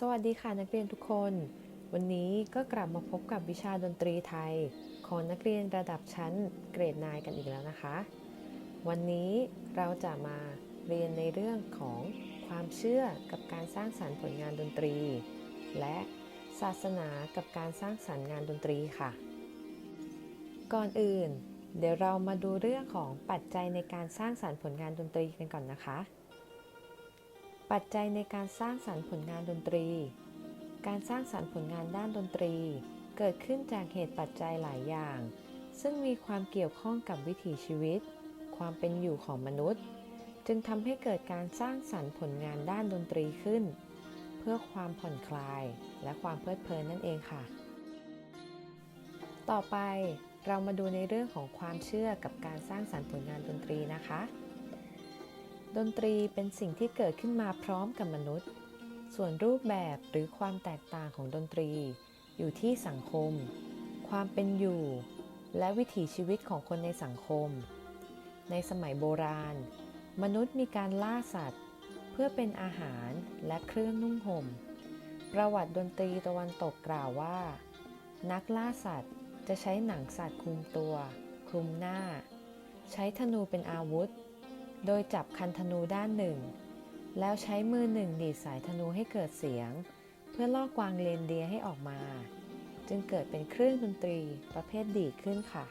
สวัสดีค่ะนักเรียนทุกคน วันนี้ก็กลับมาพบกับวิชาดนตรีไทย ของนักเรียนระดับชั้นเกรดนายกันอีกแล้วนะคะ วันนี้เราจะมาเรียนในเรื่องของความเชื่อกับการสร้างสรรค์ผลงานดนตรี และศาสนากับการสร้างสรรค์งานดนตรีค่ะ ก่อนอื่น เดี๋ยวเรามาดูเรื่องของปัจจัยในการสร้างสรรค์ผลงานดนตรีกันก่อนนะคะ ปัจจัยในการสร้างสรรค์ผลงานดนตรี การสร้างสรรค์ผลงานด้านดนตรี เกิดขึ้นจากเหตุปัจจัยหลายอย่าง ซึ่งมีความเกี่ยวข้องกับวิถีชีวิต ความเป็นอยู่ของมนุษย์ จึงทำให้เกิดการสร้างสรรค์ผลงานด้านดนตรีขึ้น เพื่อความผ่อนคลายและความเพลิดเพลินนั่นเองค่ะ ต่อไปเรามาดูในเรื่องของความเชื่อกับการสร้างสรรค์ผลงานดนตรีนะคะ ดนตรีเป็นสิ่งที่เกิดขึ้นมาพร้อมกับมนุษย์ ส่วนรูปแบบหรือความแตกต่างของดนตรี อยู่ที่สังคม ความเป็นอยู่ และวิถีชีวิตของคนในสังคม ในสมัยโบราณ มนุษย์มีการล่าสัตว์ เพื่อเป็นอาหารและเครื่องนุ่งห่ม ประวัติดนตรีตะวันตกกล่าวว่า นักล่าสัตว์จะใช้หนังสัตว์คลุมตัว คลุมหน้า ใช้ธนูเป็นอาวุธ โดยจับคันธนูด้านหนึ่ง แล้วใช้มือหนึ่งดีดสายธนูให้เกิดเสียง เพื่อล่อกวางเรนเดียให้ออกมา จึงเกิดเป็นเครื่องดนตรีประเภทดีดขึ้นค่ะ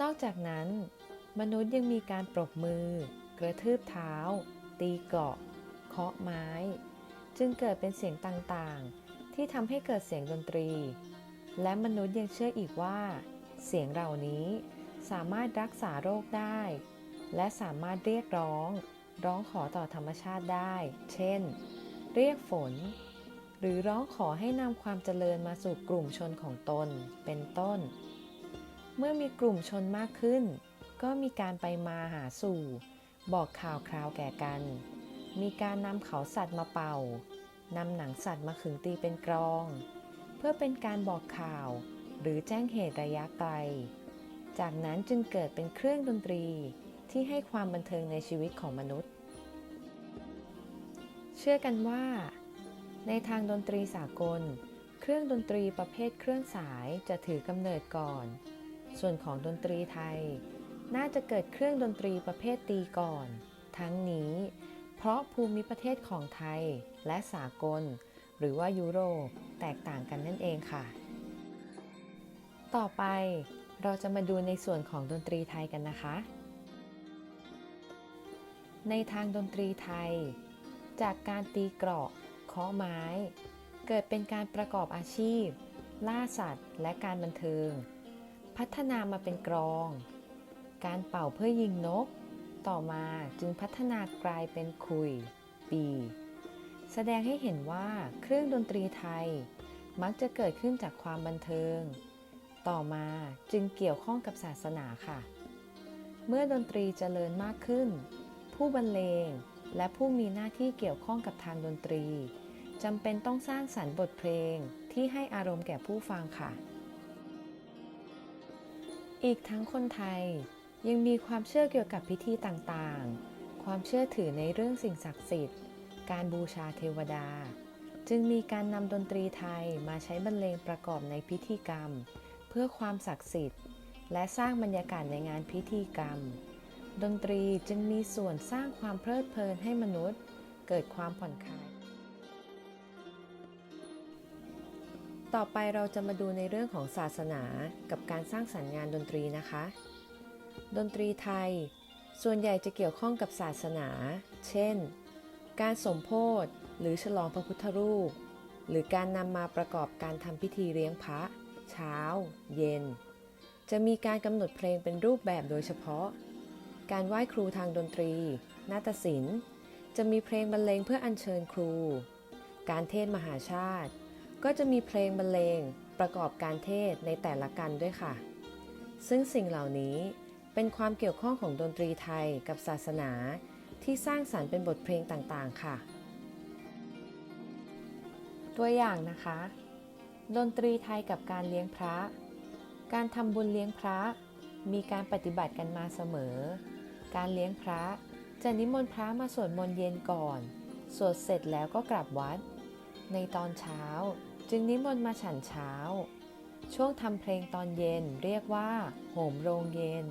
นอกจากนั้น มนุษย์ยังมีการปรบมือ กระทืบเท้า ตีเกาะ เคาะไม้ จึงเกิดเป็นเสียงต่างๆ ที่ทำให้เกิดเสียงดนตรี และมนุษย์ยังเชื่ออีกว่า เสียงเหล่านี้สามารถรักษาโรคได้ และสามารถเรียกร้อง ร้องขอต่อธรรมชาติได้ เช่น เรียกฝน หรือร้องขอให้นำความเจริญมาสู่กลุ่มชนของตน เป็นต้น เมื่อมีกลุ่มชนมากขึ้น ก็มีการไปมาหาสู่ บอกข่าวคราวแก่กัน มีการนำเขาสัตว์มาเป่านำหนังสัตว์มาขึงตีเป็นกรอง เพื่อเป็นการบอกข่าว หรือแจ้งเหตุระยะไกล จากนั้นจึงเกิดเป็นเครื่องดนตรี ที่ให้ความบันเทิงในชีวิตของมนุษย์ เชื่อกันว่า ในทางดนตรีสากล เครื่องดนตรีประเภทเครื่องสายจะถือกำเนิดก่อน ส่วนของดนตรีไทย น่าจะเกิดเครื่องดนตรีประเภทตีก่อน ทั้งนี้ เพราะภูมิประเทศของไทยและสากล หรือว่ายุโรปแตกต่างกันนั่นเองค่ะ ต่อไปเราจะมาดูในส่วนของดนตรีไทยกันนะคะ ในทางดนตรีไทย จากการตีเกราะเคาะไม้ เกิดเป็นการประกอบอาชีพ ล่าสัตว์ และการบันเทิง พัฒนามาเป็นกรอง การเป่าเพื่อยิงนก ต่อมาจึงพัฒนากลายเป็นคุย ปี แสดงให้เห็นว่าเครื่องดนตรีไทย มักจะเกิดขึ้นจากความบันเทิง ต่อมาจึงเกี่ยวข้องกับศาสนาค่ะ เมื่อดนตรีเจริญมากขึ้น ผู้บรรเลง และผู้มีหน้าที่เกี่ยวข้องกับทางดนตรีจำเป็นต้องสร้างสรรค์บทเพลงที่ให้อารมณ์แก่ผู้ฟังค่ะ อีกทั้งคนไทยยังมีความเชื่อเกี่ยวกับพิธีต่างๆ ความเชื่อถือในเรื่องสิ่งศักดิ์สิทธิ์ การบูชาเทวดา จึงมีการนำดนตรีไทยมาใช้บรรเลงประกอบในพิธีกรรม เพื่อความศักดิ์สิทธิ์ และสร้างบรรยากาศในงานพิธีกรรม ดนตรีจึงมีส่วนสร้างความเพลิดเพลินให้มนุษย์ เกิดความผ่อนคลาย ต่อไปเราจะมาดูในเรื่องของศาสนากับการสร้างสรรค์งานดนตรีนะคะ ดนตรีไทย ส่วนใหญ่จะเกี่ยวข้องกับศาสนา เช่น การสมโพธิหรือฉลองพระพุทธรูป หรือการนำมาประกอบการทำพิธีเลี้ยงพระ เช้า เย็น จะมีการกำหนดเพลงเป็นรูปแบบโดยเฉพาะ การไหว้ครูทางดนตรี นาฏศิลป์ จะมีเพลงบรรเลงเพื่ออัญเชิญครู การเทศมหาชาติ ก็จะมีเพลงบรรเลงประกอบการเทศในแต่ละกันด้วยค่ะ ซึ่งสิ่งเหล่านี้เป็นความเกี่ยวข้องของดนตรีไทยกับศาสนาที่สร้างสรรค์เป็นบทเพลงต่างๆ ค่ะ ตัวอย่างนะคะ ดนตรีไทยกับการเลี้ยงพระ การทำบุญเลี้ยงพระมีการปฏิบัติกันมาเสมอ การเลี้ยงพระ จะนิมนต์พระมาสวดมนต์เย็นก่อน สวดเสร็จแล้วก็กลับวัด ในตอนเช้าจึงนิมนต์มาฉันเช้า ช่วงทำเพลงตอนเย็นเรียกว่า โหมโรงเย็น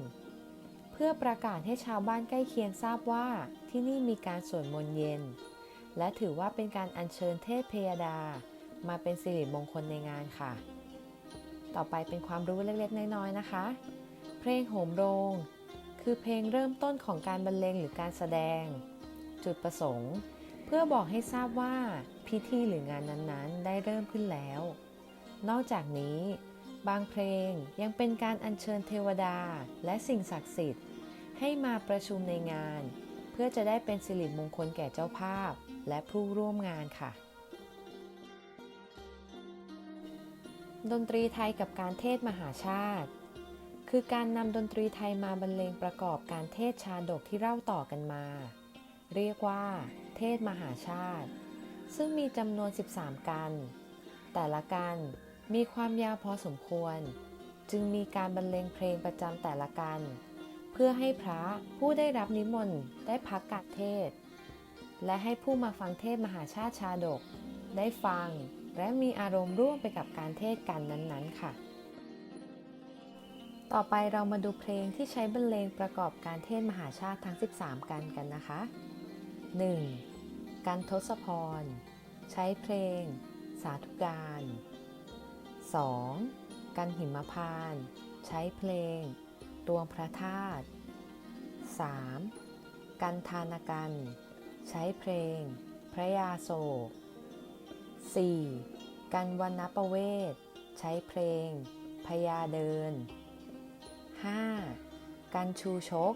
เพื่อประกาศให้ชาวบ้านใกล้เคียงทราบว่าที่นี่มีการสวดมนต์เย็น และถือว่าเป็นการอัญเชิญเทพเพยดา มาเป็นสิริมงคลในงานค่ะ ต่อไปเป็นความรู้เล็กๆน้อยๆนะคะ เพลงโหมโรง คือเพลงเริ่มต้นของการบรรเลงหรือการแสดง จุดประสงค์ เพื่อบอกให้ทราบว่าพิธีหรืองานนั้นๆ ได้เริ่มขึ้นแล้ว นอกจากนี้ บางเพลงยังเป็นการอัญเชิญเทวดาและสิ่งศักดิ์สิทธิ์ ให้มาประชุมในงาน เพื่อจะได้เป็นสิริมงคลแก่เจ้าภาพ และผู้ร่วมงานค่ะ ดนตรีไทยกับการเทศมหาชาติ คือการนำดนตรีไทยมาบรรเลงประกอบการเทศชาดกที่เล่าต่อกันมา เรียกว่า เทศมหาชาติ ซึ่งมีจำนวน 13 กัน แต่ละกันมีความยาวพอสมควร จึงมีการบรรเลงเพลงประจำแต่ละกัน เพื่อให้พระผู้ได้รับนิมนต์ได้พักการเทศ และให้ผู้มาฟังเทศมหาชาติชาดก ได้ฟังและมีอารมณ์ร่วมไปกับการเทศกันนั้นๆ ค่ะ ต่อไปเรามาดูเพลงที่ใช้บรรเลงประกอบการเทศมหาชาติทั้ง 13 กันกันนะคะ 1. การทศพร ใช้เพลง สาธุการ 2. กันหิมพาน ใช้เพลงตวงพระธาตุ 3. กันทานกัน ใช้เพลง พระยาโศก 4. กันวันนประเวศใช้เพลงพญาเดิน 5. กันชูชก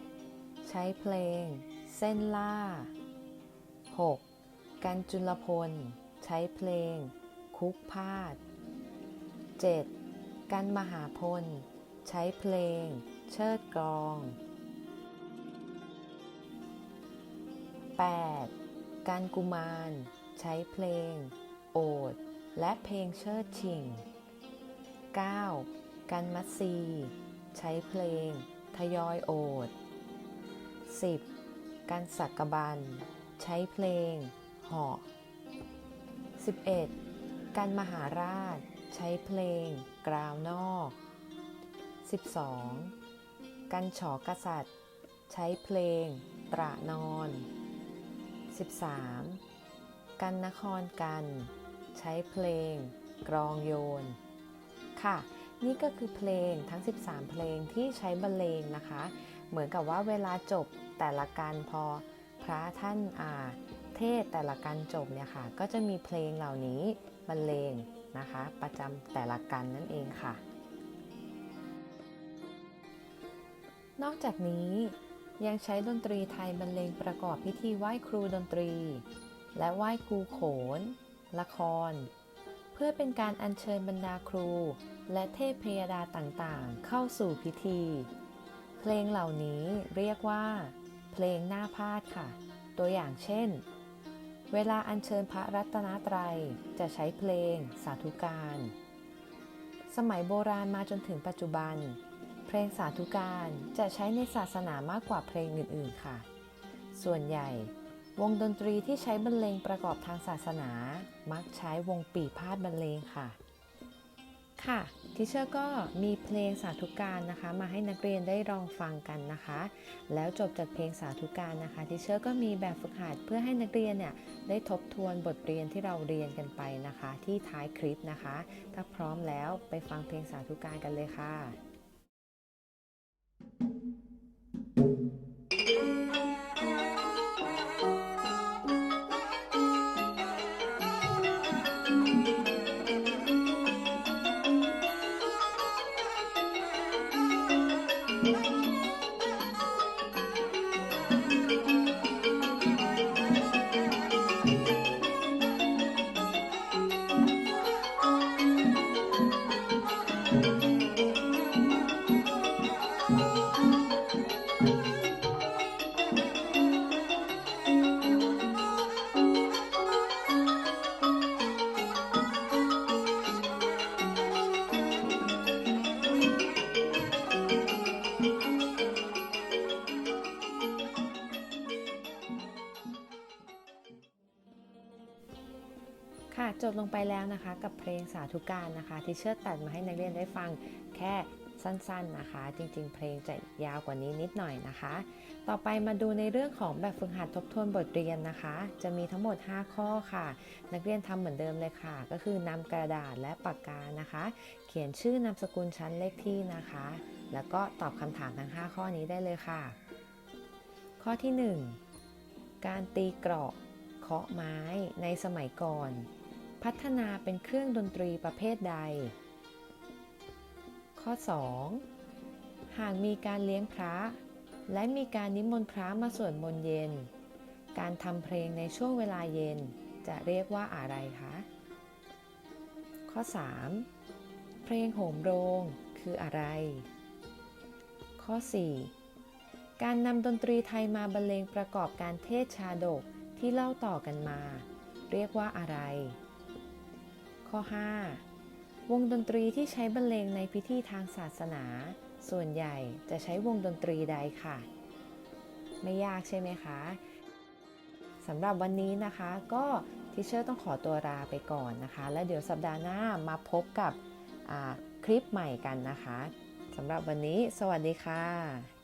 ใช้เพลง เส้นล่า 6. กันจุลพล ใช้เพลง คุกพาด 7. กันมหาพล ใช้เพลง เชิดกรอง 8. การกุมาร ใช้เพลง โอด และเพลงเชิดชิง 9. กันมัตซี ใช้เพลง ทยอยโอด 10. กันสักกบัน ใช้เพลงเหาะ 11. กันมหาราช ใช้เพลง กราวนอก 12. กันฉอกษัตริย์ ใช้เพลง ตระนอน 13. กันนครกัน ใช้เพลง กรองโยน ค่ะ นี่ก็คือเพลงทั้ง 13 เพลงที่ใช้บรรเลงนะคะ เหมือนกับว่าเวลาจบแต่ละการพอพระท่านอาเทศแต่ละการจบเนี่ยค่ะ ก็จะมีเพลงเหล่านี้บรรเลงนะคะ ประจำแต่ละกันนั่นเองค่ะ นอกจากนี้ยังใช้ดนตรีไทยบรรเลงประกอบพิธีไหว้ครูดนตรี และไหว้ครูโขน ละคร พื่อเป็นการอัญเชิญบรรดาครู และเทพพยดาต่างๆ เข้าสู่พิธี เพลงเหล่านี้เรียกว่า เพลงหน้าพาดค่ะ ตัวอย่างเช่น เวลาอัญเชิญพระรัตนตรัยจะใช้เพลงสาธุการ สมัยโบราณมาจนถึงปัจจุบัน เพลงสาธุการจะใช้ในศาสนามากกว่าเพลงอื่นๆค่ะ ส่วนใหญ่ วงดนตรีที่ใช้บรรเลงประกอบทางศาสนา มักใช้วงปีพาดบรรเลงค่ะ ค่ะทิเชอร์ก็มีเพลงสาธุการนะคะ มาให้นักเรียนได้ลองฟังกันนะคะ แล้วจบจากเพลงสาธุการนะคะทิเชอร์ก็มีแบบฝึกหัดเพื่อให้นักเรียนเนี่ยได้ทบทวนบทเรียนที่เราเรียนกันไปนะคะ ที่ท้ายคลิปนะคะ ถ้าพร้อมแล้วไปฟังเพลงสาธุการกันเลยค่ะ ค่ะจบลงไปแล้วนะคะกับเพลงสาธุการนะคะ ที่เชิดตัดมาให้นักเรียนได้ฟังแค่สั้นๆนะคะ จริงๆ เพลงจะยาวกว่านี้นิดหน่อยนะคะ ต่อไปมาดูในเรื่องของแบบฝึกหัดทบทวนบทเรียนนะคะ จะมีทั้งหมด 5 ข้อค่ะ นักเรียนทำเหมือนเดิมเลยค่ะ ก็คือนำกระดาษและปากกานะคะ เขียนชื่อนามสกุลชั้นเลขที่นะคะ แล้วก็ตอบคำถามทั้ง 5 ข้อนี้ได้เลยค่ะ ข้อที่ 1 การตีเกราะเคาะไม้ในสมัยก่อน พัฒนาเป็นเครื่องดนตรีประเภทใด ข้อ 2 หากมีการเลี้ยงพระ และมีการนิมนต์พระมาสวดมนต์เย็น การทำเพลงในช่วงเวลาเย็นจะเรียกว่าอะไรคะ ข้อ 3 เพลงโหมโรงคืออะไร ข้อ 4 การนำดนตรีไทยมาบรรเลงประกอบการเทศชาดกที่เล่าต่อกันมา เรียกว่าอะไร ข้อ 5 วงดนตรีที่ใช้บรรเลงในพิธีทางศาสนา ส่วนใหญ่จะใช้วงดนตรีใดค่ะ ไม่ยากใช่ไหมคะสำหรับวันนี้นะคะก็ทิเชอร์ต้องขอตัวลาไปก่อนนะคะ แล้วเดี๋ยวสัปดาห์หน้ามาพบกับคลิปใหม่กันนะคะสำหรับวันนี้ สวัสดีค่ะ